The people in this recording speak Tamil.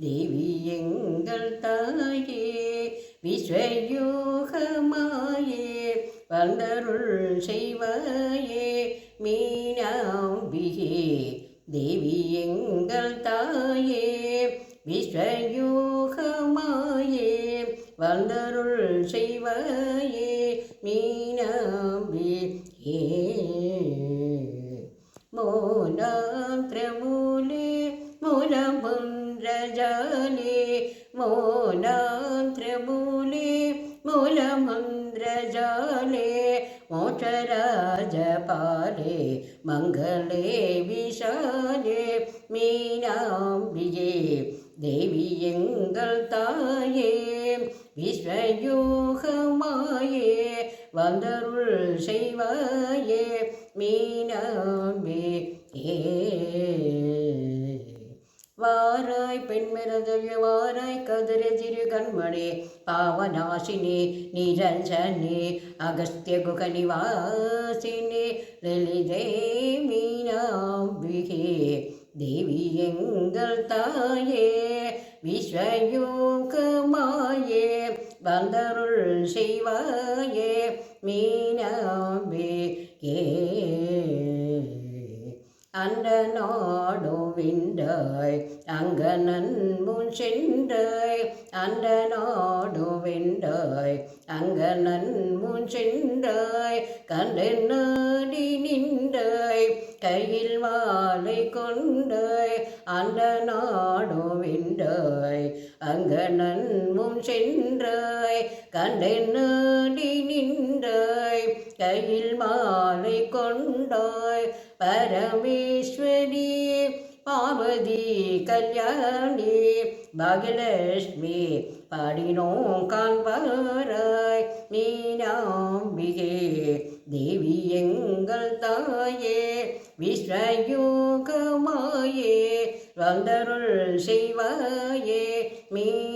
தேவி எங்கள் தாயே விஸ்வயோகமாயே வந்தருள் செய்வாயே மீனாம்பிகே தேவி எங்கள் தாயே விஸ்வயோகமாயே வந்தருள் செய்வாயே மீனாம்பிகே ధరణి మౌనాంత్రమూలి మూలమంద్రజాలే మోక్షరాజపాలే మంగళే విశాలే மீனாம்பிகே தேவி எங்கள் தாயே விஸ்வயோகமாயே வந்தருள் செய்வாயே மீனாம்பி ஏ வாராய் கதிரதிரு கண்மணே பாவநாசினே நிரஞ்சனே அகஸ்திய குகனிவாசினி லலிதே மீனாம்பிகே தேவி எங்கள் தாயே விஸ்வயோகமாயே வந்தருள் செய்வாயே மீனாம்பே ஏ அந்த நாடுவிண்டாய் அங்கனன் முன் சென்றாய் அந்த நாடு நாடுவிண்டாய் அங்கனன் முன் சென்றாய் கண்டு நாடி நின்றாய் கையில் மாலை கொண்டாய் அந்த நாடு நாடுவிண்டாய் அங்கனன் முன் சென்றாய் கண்டு நாடி நின்றாய் கையில் மாலை கொண்டாய். பரமேஸ்வரி பார்வதி கல்யாணி பாகியலட்சுமி பாடினோம் காண்பாராய். நீனாம்பிகே தேவி எங்கள் தாயே விஸ்வயோகமாயே வந்தருள் செய்வாயே. மீ